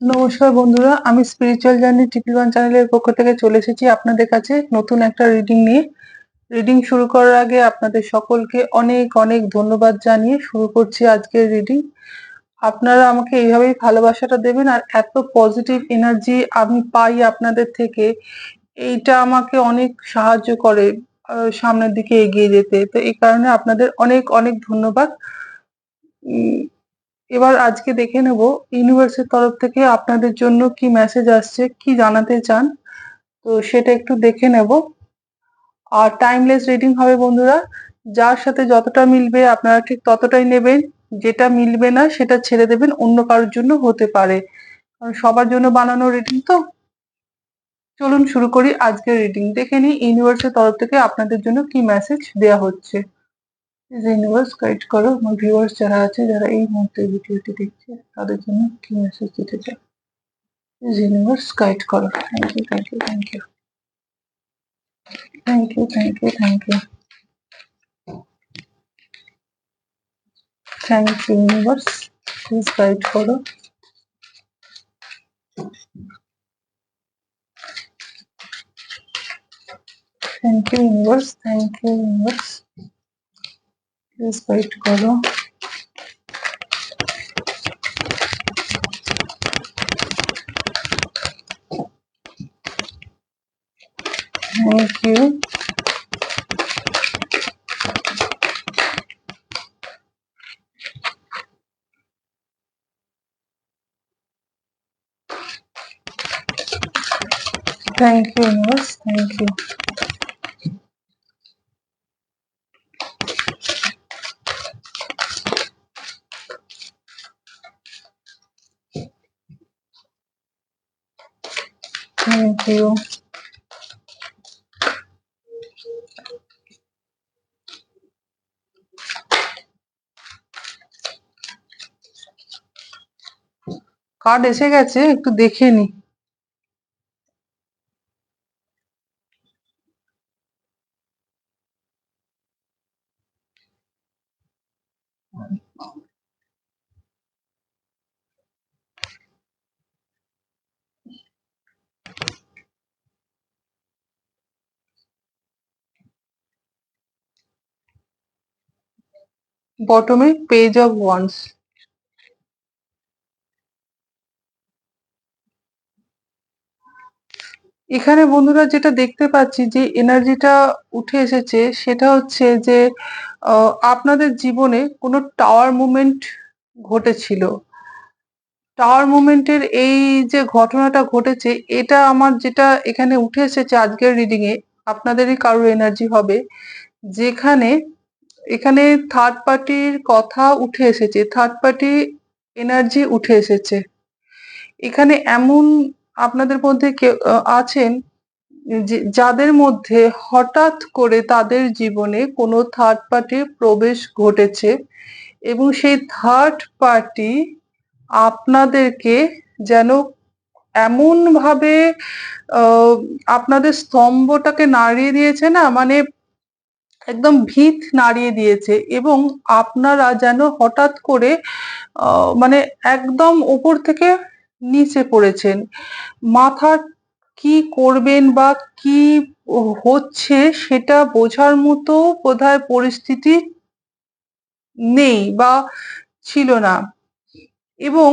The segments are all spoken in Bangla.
নমস্কার বন্ধুরা, আমি স্পিরিচুয়াল জার্নি ওয়ান চ্যানেলের পক্ষ থেকে চলে এসেছি আপনাদের কাছে নতুন একটা রিডিং নিয়ে। রিডিং শুরু করার আগে আপনাদের সকলকে অনেক অনেক ধন্যবাদ জানিয়ে শুরু করছি আজকের রিডিং আপনারা আমাকে এইভাবেই ভালোবাসাটা দেবেন আর এত পজিটিভ এনার্জি আমি পাই আপনাদের থেকে, এইটা আমাকে অনেক সাহায্য করে সামনের দিকে এগিয়ে যেতে। তো এই কারণে আপনাদের অনেক অনেক ধন্যবাদ। এবার আজকে দেখে নেব ইউনিভার্সের তরফ থেকে আপনাদের জন্য কি মেসেজ আসছে, কি জানাতে চান। তো সেটা একটু দেখে নেব। আর টাইমলেস রিডিং হবে বন্ধুরা। যার সাথে যতটা মিলবে আপনারা ঠিক ততটাই নেবেন। যেটা মিলবে না সেটা ছেড়ে দেবেন, অন্য কারোর জন্য হতে পারে। কারণ সবার জন্য বানানো রিডিং তো। চলুন শুরু করি আজকের রিডিং দেখে নিই ইউনিভার্সের তরফ থেকে আপনাদের জন্য কি মেসেজ দেয়া হচ্ছে। ইউনিভার্স গাইড করো আমার ভিউয়ার্স যারা আছে যারা এই মুহূর্তে ভিডিওটি দেখছে তাদের জন্য কি মেসেজ দিতে চাই ইউনিভার্স গাইড করো thank you thank you thank you thank you thank you thank you thank you universe please guide করো thank you universe thank you universe please guide করো thank you thank you universe thank you Thank you card এসে গেছে একটু দেখে নি। বটমে পেজ অফ ওয়ান্স এখানে বন্ধুরা যেটা দেখতে পাচ্ছি যে এনার্জিটা উঠে এসেছে, সেটা হচ্ছে যে আপনাদের জীবনে কোনো টাওয়ার মুভমেন্ট ঘটেছিল। টাওয়ার মুভমেন্টের এই যে ঘটনাটা ঘটেছে, এটা আমার যেটা এখানে উঠে এসেছে আজকের রিডিং এ আপনাদেরই কারোর এনার্জি হবে। যেখানে এখানে থার্ড পার্টির কথা উঠে এসেছে থার্ড পার্টি এনার্জি উঠে এসেছে। এখানে এমন আপনাদের মধ্যে কেউ আছেন যাদের মধ্যে হঠাৎ করে তাদের জীবনে কোনো থার্ড পার্টির প্রবেশ ঘটেছে এবং সেই থার্ড পার্টি আপনাদেরকে যেন এমন ভাবে আপনাদের স্তম্ভটাকে নাড়িয়ে দিয়েছে না মানে একদম ভিত নাড়িয়ে দিয়েছে এবং আপনারা যেন হঠাৎ করে মানে একদম উপর থেকে নিচে পড়েছেন। মাথা কি করবেন বা কি হচ্ছে সেটা বোঝার মতো বোধহয় পরিস্থিতি নেই বা ছিল না। এবং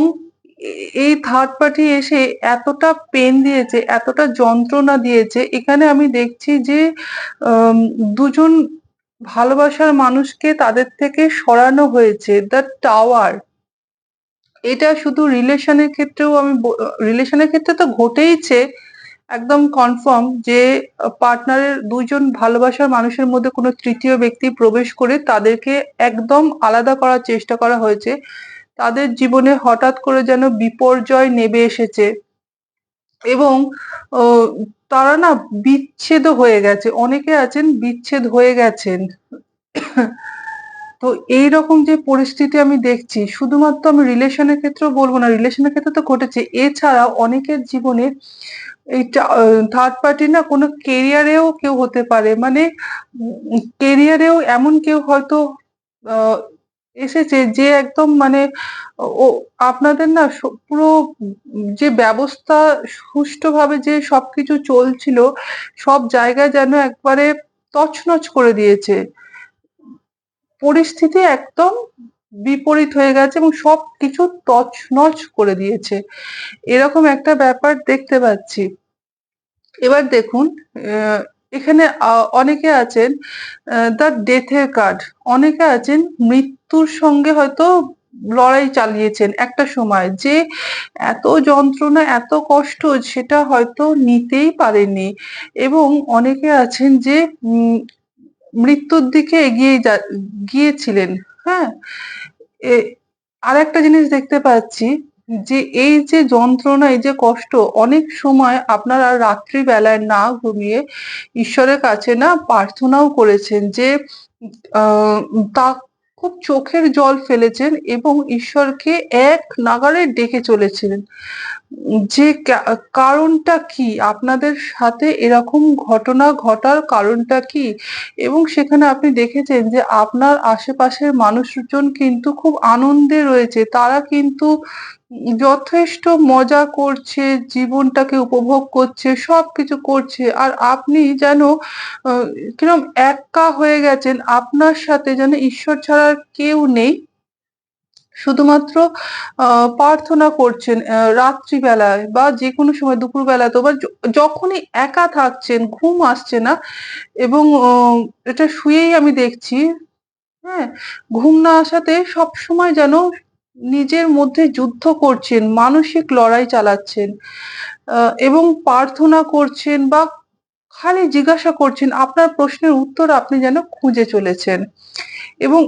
এই থার্ড পার্টি এসে এতটা পেন দিয়েছে, এতটা যন্ত্রণা দিয়েছে, এখানে আমি দেখছি যে দুজন ভালোবাসার মানুষকে তাদের থেকে সরানো হয়েছে দ্য টাওয়ার এটা শুধু রিলেশনের ক্ষেত্রেও আমি রিলেশনের ক্ষেত্রে তো ঘটেইছে, একদম কনফার্ম যে পার্টনারের দুইজন ভালোবাসার মানুষের মধ্যে কোনো তৃতীয় ব্যক্তি প্রবেশ করে তাদেরকে একদম আলাদা করার চেষ্টা করা হয়েছে। তাদের জীবনে হঠাৎ করে যেন বিপর্যয় নেমে এসেছে। এবং তারা না বিচ্ছেদ হয়ে গেছে। অনেকে আছেন বিচ্ছেদ হয়ে গেছেন। তো এইরকম যে পরিস্থিতি আমি দেখছি, শুধুমাত্র আমি রিলেশনের ক্ষেত্রেও বলব না, রিলেশনের ক্ষেত্রে তো ঘটেছে। এছাড়া অনেকের জীবনে এই থার্ড পার্টি না কোনো কেরিয়ারেও কেউ হতে পারে। মানে কেরিয়ারেও এমন কেউ হয়তো এসেছে যে একদম মানে ও আপনাদের না পুরো যে ব্যবস্থা সুষ্ঠুভাবে যে সবকিছু চলছিল, সব জায়গায় যেন একবারে তছনছ করে দিয়েছে। পরিস্থিতি একদম বিপরীত হয়ে গেছে এবং সব কিছু তছনছ করে দিয়েছে। এরকম একটা ব্যাপার দেখতে পাচ্ছি। এবার দেখুন এখানে অনেকে আছেন দ্য ডেথের কার্ড অনেকে আছেন, মৃত্যুর সঙ্গে হয়তো লড়াই চালিয়েছেন একটা সময়। যে এত যন্ত্রণা, এত কষ্ট সেটা হয়তো নিতেই পারেননি। এবং অনেকে আছেন যে মৃত্যুর দিকে এগিয়ে গিয়েছিলেন। হ্যাঁ? আর একটা জিনিস দেখতে পাচ্ছি যে এই যে যন্ত্রণা, এই যে কষ্ট, অনেক সময় আপনারা রাত্রিবেলায় না ঘুমিয়ে ঈশ্বরের কাছে না প্রার্থনাও করেছেন যে তা খুব চোখের জল ফেলেছেন এবং ঈশ্বরকে এক নাগারে ডেকে চলেছিলেন। যে কারণটা কি? আপনাদের সাথে এরকম ঘটনা ঘটার কারণটা কি? এবং সেখানে আপনি দেখেছেন যে আপনার আশেপাশের মানুষজন কিন্তু খুব আনন্দে রয়েছে। তারা কিন্তু যথেষ্ট মজা করছে, জীবনটাকে উপভোগ করছে সব কিছু করছে। আর আপনি যেন কিরম একা হয়ে গেছেন, আপনার সাথে যেন ঈশ্বর ছাড়া কেউ নেই। শুধুমাত্র প্রার্থনা করছেন রাত্রিবেলায় বা যে কোনো সময় দুপুরবেলাতেও বা যখনই একা থাকছেন, ঘুম আসছে না এবং এটা শুয়েই আমি দেখছি হ্যাঁ ঘুম না আসাতে সব সময় যেন নিজের মধ্যে যুদ্ধ করছেন, মানসিক লড়াই চালাচ্ছেন এবং প্রার্থনা করছেন বা খালি জিজ্ঞাসা করছেন, আপনার প্রশ্নের উত্তর আপনি যেন খুঁজে চলেছেন। এবং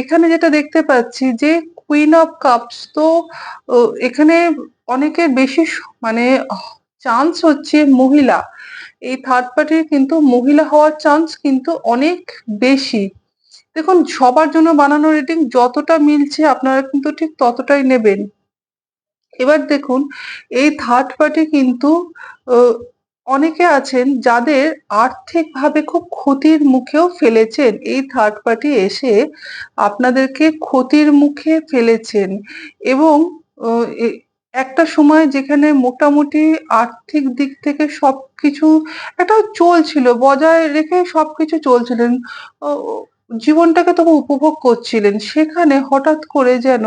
এখানে যেটা দেখতে পাচ্ছি যে কুইন অফ কাপস তো এখানে অনেকের বেশি মানে চান্স হচ্ছে মহিলা। এই থার্ড পার্টির কিন্তু মহিলা হওয়ার চান্স কিন্তু অনেক বেশি। দেখুন, সবার জন্য বানানো রেটিং যতটা মিলছে আপনারা কিন্তু ঠিক ততটাই নেবেন। এবার দেখুন, এই থার্ড পার্টি কিন্তু অনেকে আছেন যাদের আর্থিকভাবে খুব ক্ষতির মুখেও ফেলেছেন। এই থার্ড পার্টি এসে আপনাদেরকে ক্ষতির মুখে ফেলেছেন এবং একটা সময় যেখানে মোটামুটি আর্থিক দিক থেকে সবকিছু, একটা চলছিল, বজায় রেখে সবকিছু চলছিলেন। জীবনটাকে তবু উপভোগ করছিলেন। সেখানে হঠাৎ করে যেন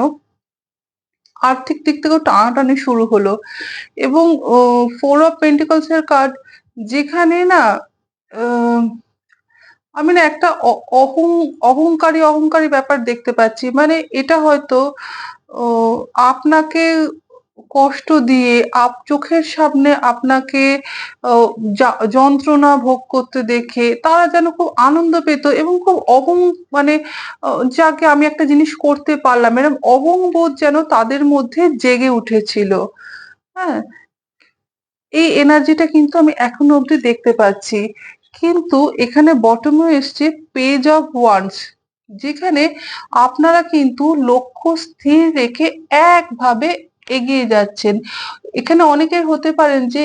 আর্থিক দিক থেকেও টানাটানি শুরু হলো এবং ফোর অফ পেন্টিকলস এর কার্ড যেখানে না আমি না একটা অহং, অহংকারী অহংকারী ব্যাপার দেখতে পাচ্ছি। মানে এটা হয়তো আপনাকে কষ্ট দিয়ে আপ চোখের সামনে আপনাকে যন্ত্রণা ভোগ করতে দেখে তারা যেন খুব আনন্দ পেত এবং খুব অহং মানে যাকে আমি একটা জিনিস করতে পারলাম এরকম অহংবোধ যেন তাদের মধ্যে জেগে উঠেছিল। হ্যাঁ? এই এনার্জিটা কিন্তু আমি এখনও অব্দি দেখতে পাচ্ছি। কিন্তু এখানে বটমে এসছে পেজ অফ ওয়ান্স যেখানে আপনারা কিন্তু লক্ষ্য স্থির রেখে একভাবে এগিয়ে যাচ্ছেন। এখানে অনেকের হতে পারেন যে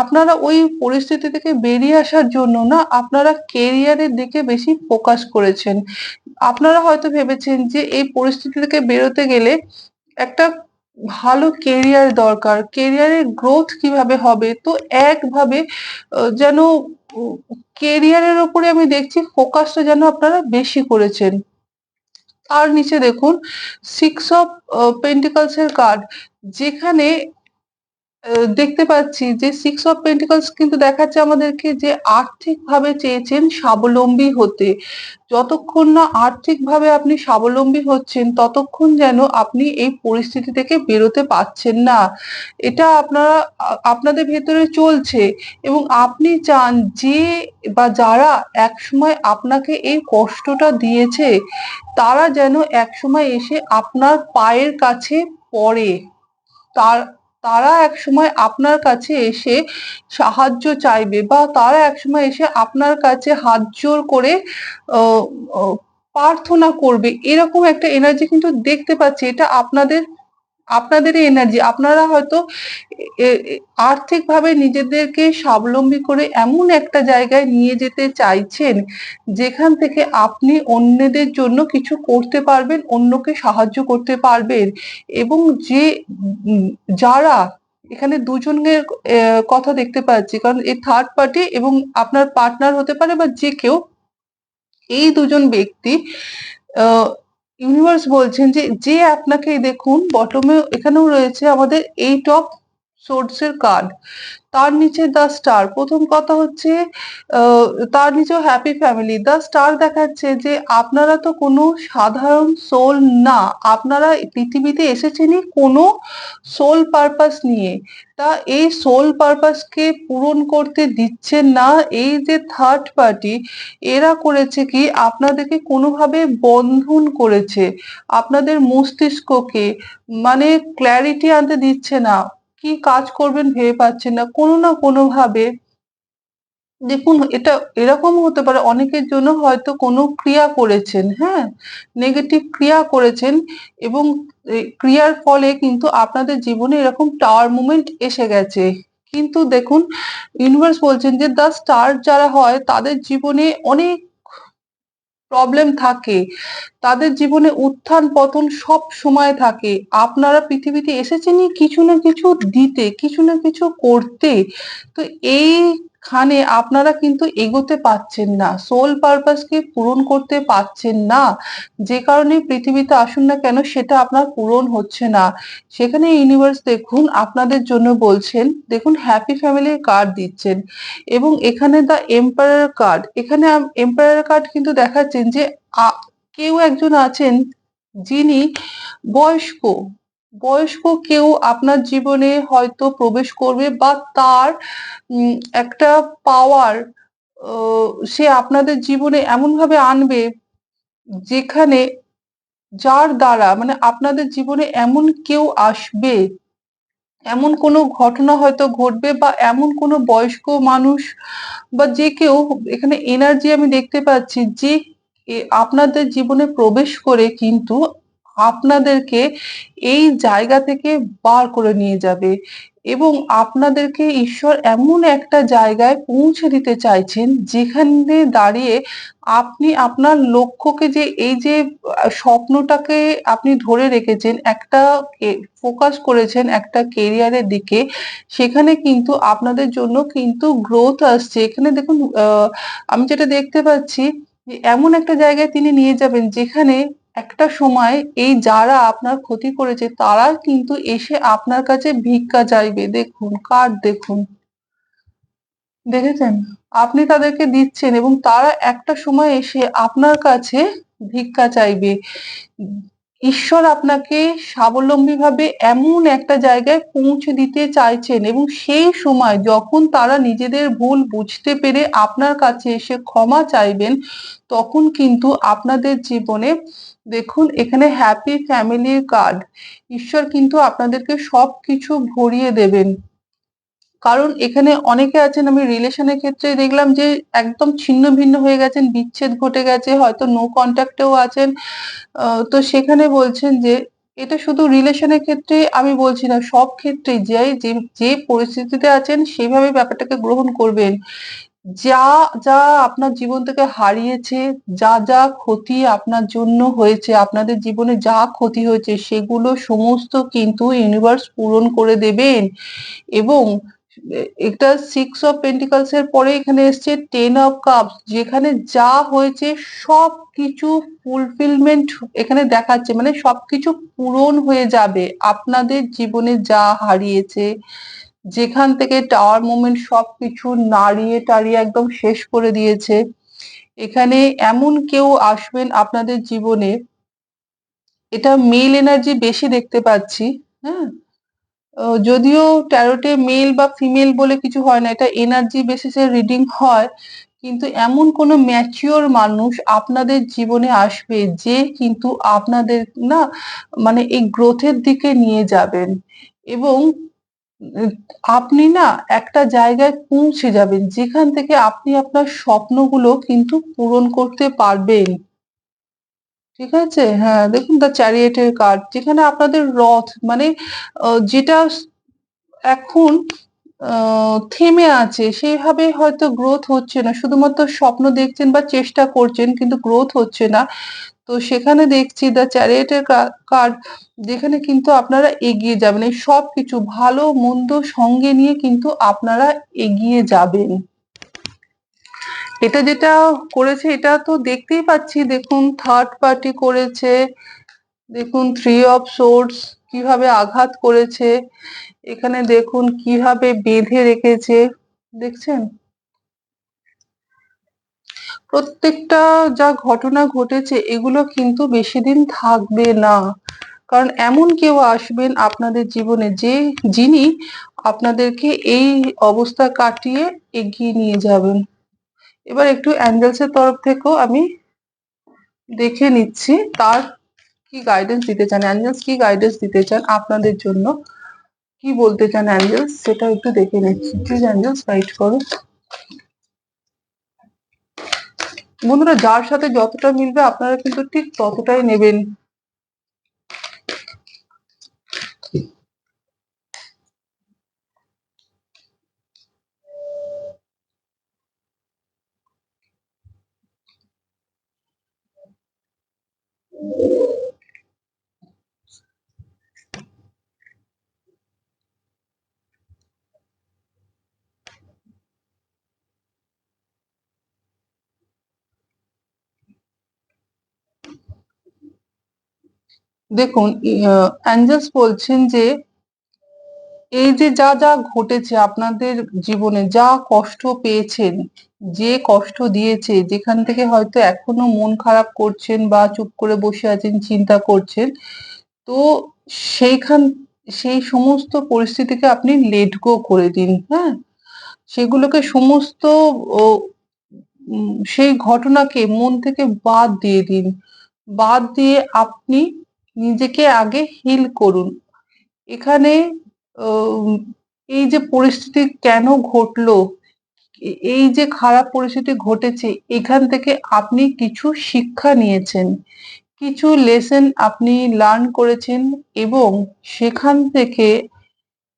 আপনারা ওই পরিস্থিতি থেকে বেরিয়ে আসার জন্য না আপনারা কেরিয়ারের দিকে বেশি ফোকাস করেছেন। আপনারা হয়তো ভেবেছেন যে, এই পরিস্থিতি থেকে বেরোতে গেলে একটা ভালো কেরিয়ার দরকার। কেরিয়ারের গ্রোথ কীভাবে হবে? তো একভাবে যেন কেরিয়ারের উপরে আমি দেখছি ফোকাসটা যেন আপনারা বেশি করেছেন। তার নিচে দেখুন সিক্স অফ পেন্টিকালস এর কার্ড যেখানে দেখতে পাচ্ছি যে সিক্স অফ পেন্টিকলস কিন্তু দেখাচ্ছে আমাদেরকে যে আর্থিকভাবে চেয়েছেন স্বাবলম্বী হতে। যতক্ষণ না আর্থিকভাবে আপনি স্বাবলম্বী হচ্ছেন, ততক্ষণ যেন আপনি এই পরিস্থিতি থেকে বেরোতে পারছেন না। এটা আপনারা, আপনাদের ভেতরে চলছে এবং আপনি চান যে বা যারা একসময় আপনাকে এই কষ্টটা দিয়েছে, তারা যেন একসময় এসে আপনার পায়ের কাছে পড়ে। তার তারা একসময় আপনার কাছে এসে সাহায্য চাইবে বা তারা একসময় এসে আপনার কাছে হাত জোর করে প্রার্থনা করবে। এরকম একটা এনার্জি কিন্তু দেখতে পাচ্ছি। এটা আপনাদের আপনাদেরই এনার্জি আপনারা হয়তো আর্থিকভাবে নিজেদেরকে স্বাবলম্বী করে এমন একটা জায়গায় নিয়ে যেতে চাইছেন, যেখান থেকে আপনি অন্যদের জন্য কিছু করতে পারবেন, অন্যকে সাহায্য করতে পারবেন এবং যে যারা এখানে দুজনের কথা দেখতে পাচ্ছি। কারণ এই থার্ড পার্টি এবং আপনার পার্টনার হতে পারে বা যে কেউ এই দুজন ব্যক্তি আ ইউনিভার্স বলছেন যে, যে আপনাকে দেখুন বটমে এখানেও রয়েছে আমাদের এইট অফ সোর্স এর কার্ড। তার নিচে দ্য স্টার। প্রথম কথা হচ্ছে তার নিচেও হ্যাপি ফ্যামিলি। দ্য স্টার দেখাচ্ছে যে আপনারা তো কোনো সাধারণ সোল না। আপনারা পৃথিবীতে এসেছেনই কোনো সোল পারপাস নিয়ে। তা এই সোল পারপাস কে পূরণ করতে দিচ্ছেন না এই যে থার্ড পার্টি এরা করেছে কি আপনাদেরকে কোনোভাবে বন্ধন করেছে। আপনাদের মস্তিষ্ককে মানে ক্ল্যারিটি আনতে দিচ্ছে না। কি কাজ করবেন ভেবে পাচ্ছেন না। কোনো না কোনোভাবে দেখুন এটা এরকম হতে পারে অনেকের জন্য হয়তো কোনো ক্রিয়া করেছেন, হ্যাঁ? নেগেটিভ ক্রিয়া করেছেন এবং ক্রিয়ার ফলে কিন্তু আপনাদের জীবনে এরকম টাওয়ার মুভমেন্ট এসে গেছে। কিন্তু দেখুন ইউনিভার্স বলছেন যে দ্য স্টার যারা হয় তাদের জীবনে অনেক প্রবলেম থাকে। তাদের জীবনে উত্থান-পতন সব সময় থাকে। আপনারা পৃথিবীতে এসেছেনই কিছু না কিছু দিতে, কিছু না কিছু করতে। তো এইখানে আপনারা কিন্তু এগোতে পারছেন না। সোল পারপাস কে পূরণ করতে পারছেন না। যে কারণে পৃথিবীতে আসুন না কেন সেটা আপনার পূরণ হচ্ছে না। সেখানে ইউনিভার্স দেখুন আপনাদের জন্য বলছেন, দেখুন হ্যাপি ফ্যামিলির কার্ড দিচ্ছেন এবং এখানে দ্য এম্পায়ার কার্ড। এখানে আম এম্পারার কার্ড কিন্তু দেখাচ্ছেন যে কেউ একজন আছেন যিনি বয়স্ক। বয়স্ক কেউ আপনার জীবনে হয়তো প্রবেশ করবে বা তার একটা পাওয়ার সে আপনাদের জীবনে এমনভাবে আনবে যেখানে যার দ্বারা মানে আপনাদের জীবনে এমন কেউ আসবে, এমন কোনো ঘটনা হয়তো ঘটবে বা এমন কোনো বয়স্ক মানুষ বা যে কেউ এখানে এনার্জি আমি দেখতে পাচ্ছি যে আপনাদের জীবনে প্রবেশ করে কিন্তু আপনাদেরকে এই জায়গা থেকে বার করে নিয়ে যাবে এবং আপনাদেরকে ঈশ্বর এমন একটা জায়গায় পৌঁছে দিতে চাইছেন যেখানে দাঁড়িয়ে আপনি আপনার লক্ষ্যকে যে এই যে স্বপ্নটাকে আপনি ধরে রেখেছেন, একটা ফোকাস করেছেন একটা কেরিয়ারের দিকে, সেখানে কিন্তু আপনাদের জন্য কিন্তু গ্রোথ আসছে। এখানে দেখুন আমি যেটা দেখতে পাচ্ছি যে এমন একটা জায়গায় তিনি নিয়ে যাবেন যেখানে একটা সময় এই যারা আপনার ক্ষতি করেছে তারা কিন্তু এসে আপনার কাছে ভিক্ষা চাইবে। দেখুন কার দেখুন। দেখেছেন? আপনি তাদেরকে দিচ্ছেন এবং তারা একটা সময় এসে আপনার কাছে ভিক্ষা চাইবে। ঈশ্বর আপনাকে স্বাবলম্বীভাবে এমন একটা জায়গায় পৌঁছে দিতে চাইছেন এবং সেই সময় যখন তারা নিজেদের ভুল বুঝতে পেরে আপনার কাছে এসে ক্ষমা চাইবেন, তখন কিন্তু আপনাদের জীবনে দেখুন এখানে হ্যাপি ফ্যামিলির কার্ড। ঈশ্বর কিন্তু আপনাদেরকে সব কিছু ভরিয়ে দেবেন। কারণ এখানে অনেকে আছেন আমি রিলেশনের ক্ষেত্রে দেখলাম যে একদম ছিন্ন-ভিন্ন হয়ে গেছেন, বিচ্ছেদ ঘটে গেছে, হয়তো নো কনট্যাক্ট এও আছেন। তো সেখানে বলছেন যে এটা শুধু রিলেশনের ক্ষেত্রে আমি বলছি না, সব ক্ষেত্রেই যেই যে যে পরিস্থিতিতে আছেন সেভাবে ব্যাপারটাকে গ্রহণ করবেন। যা, যা আপনার জীবন থেকে হারিয়েছে, যা, যা ক্ষতি আপনার জন্য হয়েছে, আপনাদের জীবনে যা ক্ষতি হয়েছে সেগুলো সমস্ত কিন্তু ইউনিভার্স পূরণ করে দেবেন এবং এটা সিক্স অফ পেন্টিকলস এর পরে এখানে এসছে টেন অফ কাপস যেখানে যা হয়েছে সব কিছু ফুলফিলমেন্ট এখানে দেখাচ্ছে। মানে সবকিছু পূরণ হয়ে যাবে। আপনাদের জীবনে যা হারিয়েছে, যেখান থেকে টাওয়ার মুভমেন্ট সবকিছু নাড়িয়ে-টাড়িয়ে একদম শেষ করে দিয়েছে। এখানে এমন কেউ আসবেন আপনাদের জীবনে এটা মেল এনার্জি বেশি দেখতে পাচ্ছি, হ্যাঁ? যদিও ট্যারোটে মেল বা ফিমেল বলে কিছু হয় না। এটা এনার্জি বেসিস এ রিডিং হয়। কিন্তু এমন কোনো ম্যাচিওর মানুষ আপনাদের জীবনে আসবে যে কিন্তু আপনাদের না মানে এই গ্রোথের দিকে নিয়ে যাবেন এবং আপনি না একটা জায়গায় পৌঁছে যাবেন যেখান থেকে আপনি আপনার স্বপ্নগুলো কিন্তু পূরণ করতে পারবেন। ঠিক আছে? হ্যাঁ, দেখুন দ্য চ্যারিয়েটের কার্ড যেখানে আপনাদের রথ মানে যেটা এখন থেমে আছে সেইভাবে হয়তো গ্রোথ হচ্ছে না। শুধুমাত্র স্বপ্ন দেখছেন বা চেষ্টা করছেন কিন্তু গ্রোথ হচ্ছে না। তো সেখানে দেখছি দ্য চ্যারিয়েটের কার্ড যেখানে কিন্তু আপনারা এগিয়ে যাবেন। এই সবকিছু ভালো-মন্দ সঙ্গে নিয়ে কিন্তু আপনারা এগিয়ে যাবেন। এটা যেটা করেছে, এটা তো দেখতেই পাচ্ছি দেখুন থার্ড পার্টি করেছে। দেখুন থ্রি অফ সোর্ডস কীভাবে আঘাত করেছে। এখানে দেখুন, কীভাবে বেঁধে রেখেছে। দেখছেন? প্রত্যেকটা যা ঘটনা ঘটেছে, এগুলো কিন্তু বেশিদিন থাকবে না। কারণ এমন কেউ আসবেন আপনাদের জীবনে যে, যিনি আপনাদেরকে এই অবস্থা কাটিয়ে এগিয়ে নিয়ে যাবেন। এবার একটু অ্যাঞ্জেলস এর তরফ থেকেও আমি দেখে নিচ্ছি, তার কি গাইডেন্স দিতে চান। অ্যাঞ্জেলস কি গাইডেন্স দিতে চান আপনাদের জন্য? কি বলতে চান অ্যাঞ্জেলস সেটা একটু দেখে নিচ্ছি। প্লিজ অ্যাঞ্জেলস গাইড করো। বন্ধুরা যার সাথে যতটা মিলবে আপনারা কিন্তু ঠিক ততটাই নেবেন। দেখুন অ্যাঞ্জেলস বলছেন যে এই যে যা যা ঘটেছে আপনাদের জীবনে, যা কষ্ট পেয়েছেন, যে কষ্ট দিয়েছে, যেখান থেকে হয়তো এখনও মন খারাপ করছেন বা চুপ করে বসে আছেন, চিন্তা করছেন, তো সেইখান, সেই সমস্ত পরিস্থিতিকে আপনি লেট গো করে দিন হ্যাঁ? সেগুলোকে সমস্ত সেই ঘটনাকে মন থেকে বাদ দিয়ে দিন। বাদ দিয়ে আপনি নিজেকে আগে হিল করুন। এখানে এই যে পরিস্থিতি কেন ঘটলো, এই যে খারাপ পরিস্থিতি ঘটেছে, এখান থেকে আপনি কিছু শিক্ষা নিয়েছেন, কিছু লেসন আপনি লার্ন করেছেন এবং সেখান থেকে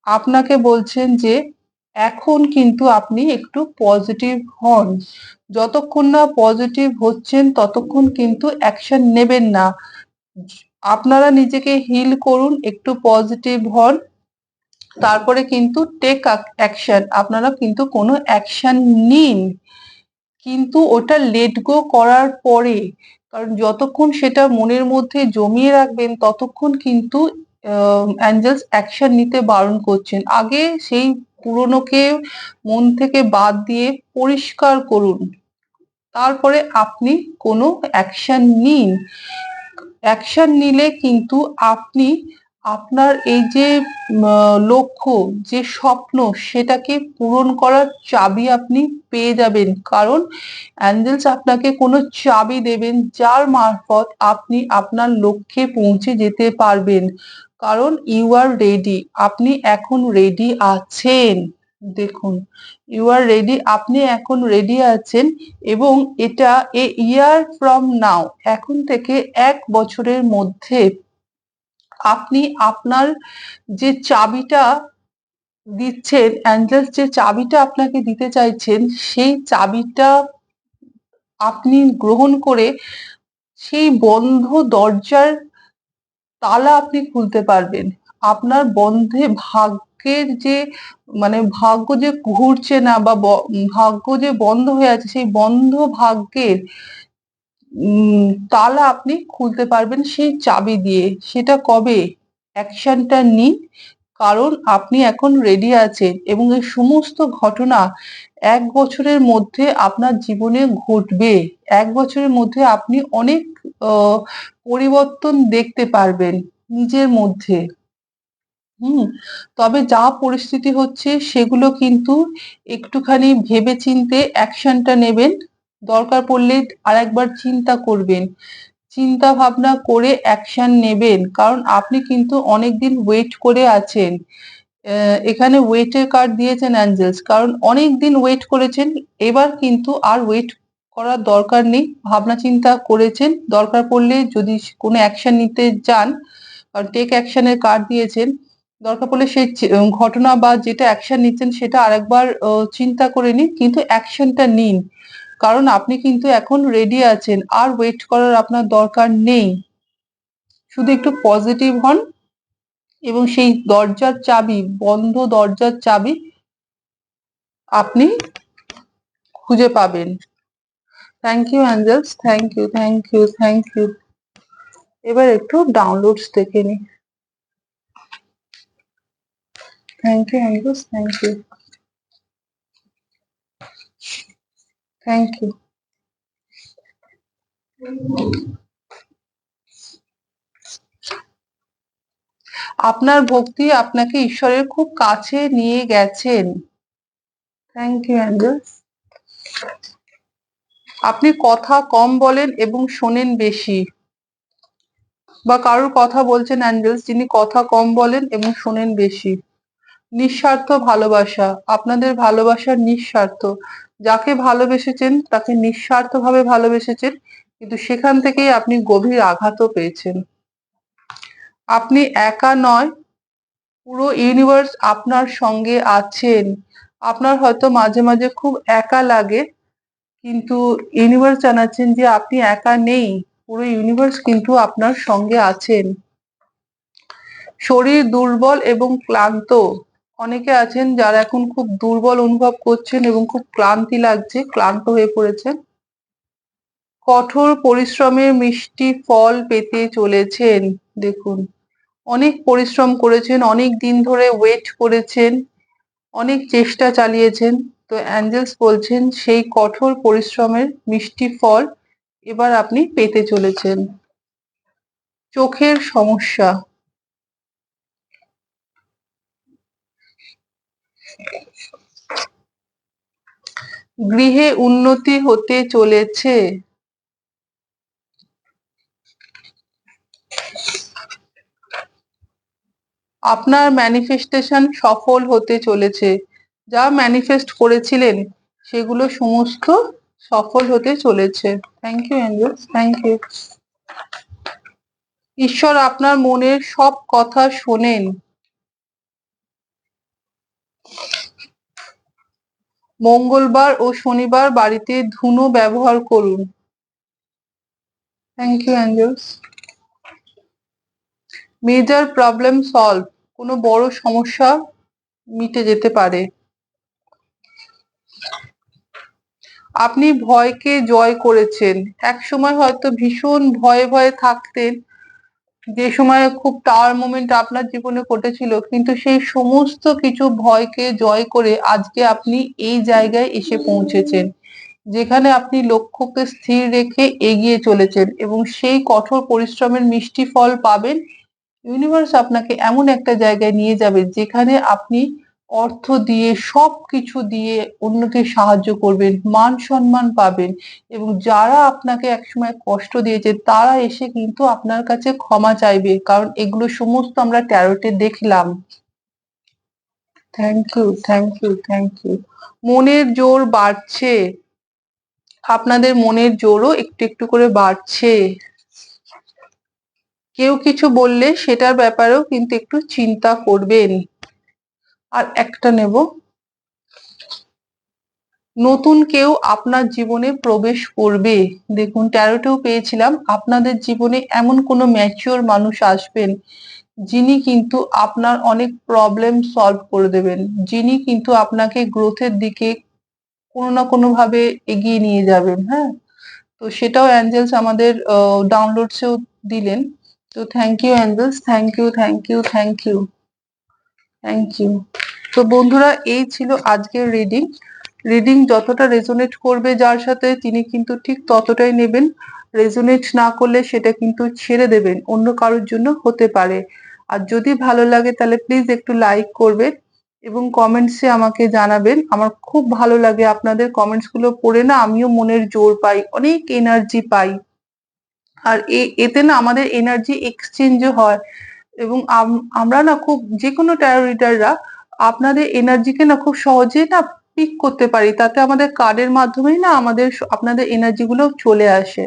আপনাকে বলছেন যে, এখন কিন্তু আপনি একটু পজিটিভ হন। যতক্ষণ না পজিটিভ হচ্ছেন, ততক্ষণ কিন্তু অ্যাকশন নেবেন না। আপনারা নিজেকে হিল করুন, একটু পজিটিভ হন, তারপরে কিন্তু টেক অ্যাকশন আপনারা কিন্তু কোনো অ্যাকশন নিন। কিন্তু ওটা লেট গো করার পরে, কারণ যতক্ষণ সেটা মনের মধ্যে জমিয়ে রাখবেন, ততক্ষণ কিন্তু অ্যাঞ্জেলস অ্যাকশন নিতে বারণ করছেন। আগে সেই পুরনোকে মন থেকে বাদ দিয়ে পরিষ্কার করুন। তারপরে আপনি কোনো অ্যাকশন নিন। অ্যাকশন নিলে কিন্তু আপনি আপনার এই যে লক্ষ্য, যে স্বপ্ন, সেটাকে পূরণ করার চাবি আপনি পেয়ে যাবেন। কারণ অ্যাঞ্জেলস আপনাকে কোনো চাবি দেবেন যার মারফত আপনি আপনার লক্ষ্যে পৌঁছে যেতে পারবেন। কারণ ইউ আর রেডি আপনি এখন রেডি আছেন। দেখুন ইউ আর রেডি আপনি এখন রেডি আছেন এবং এটা এ ইয়ার ফ্রম নাও এখন থেকে এক বছরের মধ্যে আপনি আপনার যে চাবিটা দিচ্ছেন অ্যাঞ্জেলস যে চাবিটা আপনাকে দিতে চাইছেন, সেই চাবিটা আপনি গ্রহণ করে সেই বন্ধ দরজার তালা আপনি খুলতে পারবেন। আপনার বন্ধে ভাগ্যের যে মানে ভাগ্য যে ঘুরছে না বা ভাগ্য যে বন্ধ হয়ে আছে, সেই বন্ধ ভাগ্যের তালা আপনি খুলতে পারবেন সেই চাবি দিয়ে। সেটা কবে? অ্যাকশনটা নিন। কারণ আপনি এখন রেডি আছেন এবং এই সমস্ত ঘটনা এক বছরের মধ্যে আপনার জীবনে ঘটবে। এক বছরের মধ্যে আপনি অনেক পরিবর্তন দেখতে পারবেন নিজের মধ্যে। হুম, তবে যা পরিস্থিতি হচ্ছে সেগুলো কিন্তু একটুখানি ভেবে চিনতে অ্যাকশনটা নেবেন। দরকার পড়লে আরেকবার চিন্তা করবেন। চিন্তা ভাবনা করে অ্যাকশন নেবেন, কারণ আপনি কিন্তু অনেকদিন ওয়েট করে আছেন। এখানে ওয়েটের কার্ড দিয়েছেন অ্যাঞ্জেলস, কারণ অনেক দিন ওয়েট করেছেন, এবার কিন্তু আর ওয়েট করার দরকার নেই। ভাবনা চিন্তা করেছেন, দরকার পড়লে যদি কোনো অ্যাকশন নিতে চান কারণ টেক অ্যাকশনের কার্ড দিয়েছেন দরকার পড়লে সেই ঘটনা বা যেটা অ্যাকশন নিচ্ছেন সেটা আরেকবার চিন্তা করে নিন, কিন্তু অ্যাকশনটা নিন। কারণ আপনি কিন্তু এখন রেডি আছেন, আর ওয়েট করার আপনার দরকার নেই। শুধু একটু পজিটিভ হন এবং সেই দরজার চাবি, বন্ধ দরজার চাবি আপনি খুঁজে পাবেন। Thank you angels thank you thank you thank you এবার একটু ডাউনলোডস দেখে নি thank you angels thank you thank you আপনার ভক্তি আপনাকে ঈশ্বরের খুব কাছে নিয়ে গেছেন। থ্যাংক ইউ অ্যাঞ্জেলস আপনি কথা কম বলেন এবং শোনেন বেশি। বা কারোর কথা বলছেন অ্যাঞ্জেলস যিনি কথা কম বলেন এবং শোনেন বেশি। নিঃস্বার্থ ভালোবাসা, আপনাদের ভালোবাসা নিঃস্বার্থ। যাকে ভালোবেসেছেন, তাকে নিঃস্বার্থভাবে ভালোবেসেছেন, কিন্তু সেখান থেকেই আপনি গভীর আঘাতও পেয়েছেন। আপনি একা নয়, পুরো ইউনিভার্স আপনার সঙ্গে আছেন। আপনার হয়তো মাঝে মাঝে খুব একা লাগে, কিন্তু ইউনিভার্স জানাচ্ছেন যে আপনি একা নেই, পুরো ইউনিভার্স কিন্তু আপনার সঙ্গে আছেন। শরীর দুর্বল এবং ক্লান্ত অনেকে আছেন যারা এখন খুব দুর্বল অনুভব করছেন এবং খুব ক্লান্তি লাগছে, ক্লান্ত হয়ে পড়েছেন। কঠোর পরিশ্রমের মিষ্টি ফল পেতে চলেছেন, দেখুন। অনেক পরিশ্রম করেছেন, অনেক দিন ধরে ওয়েট করেছেন, অনেক চেষ্টা চালিয়েছেন। তো অ্যাঞ্জেলস বলছেন, সেই কঠোর পরিশ্রমের মিষ্টি ফল এবার আপনি পেতে চলেছেন। চোখের সমস্যা। গৃহে উন্নতি হতে চলেছে। আপনার ম্যানিফেস্টেশন সফল হতে চলেছে। যা ম্যানিফেস্ট করেছিলেন, সেগুলো সমস্ত সফল হতে চলেছে। Thank you angels thank you ঈশ্বর আপনার মনের সব কথা শোনেন। মঙ্গলবার ও শনিবার বাড়িতে ধুনো ব্যবহার করুন। Thank you angels major problem solve কোনো বড় সমস্যা মিটে যেতে পারে। আপনি ভয়কে জয় করেছেন। এক সময় হয়তো ভীষণ ভয়ে ভয়ে থাকতেন। যে সময় খুব টাওয়ার মোমেন্ট আপনার জীবনে ঘটেছিল, কিন্তু সেই সমস্ত কিছু ভয়কে জয় করে আজকে আপনি এই জায়গায় এসে পৌঁছেছেন, যেখানে আপনি লক্ষ্যকে স্থির রেখে এগিয়ে চলেছেন এবং সেই কঠোর পরিশ্রমের মিষ্টি ফল পাবেন। ইউনিভার্স আপনাকে এমন একটা জায়গায় নিয়ে যাবে, যেখানে আপনি অর্থ দিয়ে সব কিছু দিয়ে অন্যকে সাহায্য করবেন, মান সম্মান পাবেন এবং যারা আপনাকে একসময় কষ্ট দিয়েছে, তারা এসে কিন্তু আপনার কাছে ক্ষমা চাইবে। কারণ এগুলো সমস্ত আমরা ট্যারোটে দেখলাম। Thank you thank you thank you মনের জোর বাড়ছে। আপনাদের মনের জোরও একটু একটু করে বাড়ছে। কেউ কিছু বললে সেটার ব্যাপারেও কিন্তু একটু চিন্তা করবেন। আর একটা নেব। নতুন কেউ আপনার জীবনে প্রবেশ করবে। দেখুন ট্যারোটেও পেয়েছিলাম। আপনাদের জীবনে এমন কোনো ম্যাচিওর মানুষ আসবেন, যিনি কিন্তু আপনার অনেক প্রবলেম সলভ করে দেবেন, যিনি কিন্তু আপনাকে গ্রোথের দিকে কোনো না কোনো ভাবে এগিয়ে নিয়ে যাবেন হ্যাঁ? তো সেটাও অ্যাঞ্জেলস আমাদের ডাউনলোডসেও দিলেন। তো thank you angels thank you thank you thank you thank you তো বন্ধুরা, এই ছিল আজকের রিডিং রিডিং যতটা রেজোনেট করবে যার সাথে তিনি কিন্তু ঠিক ততটাই নেবেন। রেজোনেট না করলে সেটা কিন্তু ছেড়ে দেবেন, অন্য কারোর জন্য হতে পারে। আর যদি ভালো লাগে তাহলে প্লিজ একটু লাইক করবেন এবং কমেন্টসে আমাকে জানাবেন। আমার খুব ভালো লাগে আপনাদের কমেন্টসগুলো পড়ে না, আমিও মনের জোর পাই, অনেক এনার্জি পাই। আর এতে না আমাদের এনার্জি এক্সচেঞ্জও হয়। এবং আমরা না খুব যে কোনো ট্যারো রিডাররা আপনাদের এনার্জিকে না খুব সহজে না পিক করতে পারি। তাতে আমাদের কার্ডের মাধ্যমেই না আমাদের আপনাদের এনার্জি গুলো চলে আসে।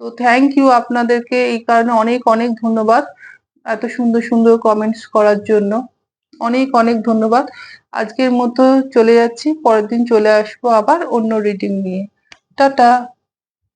তো থ্যাংক ইউ আপনাদেরকে। এই কারণে অনেক অনেক ধন্যবাদ এত সুন্দর সুন্দর কমেন্টস করার জন্য। অনেক অনেক ধন্যবাদ। আজকের মতো চলে যাচ্ছি। পরের দিন চলে আসব আবার অন্য রিডিং নিয়ে। টাটা!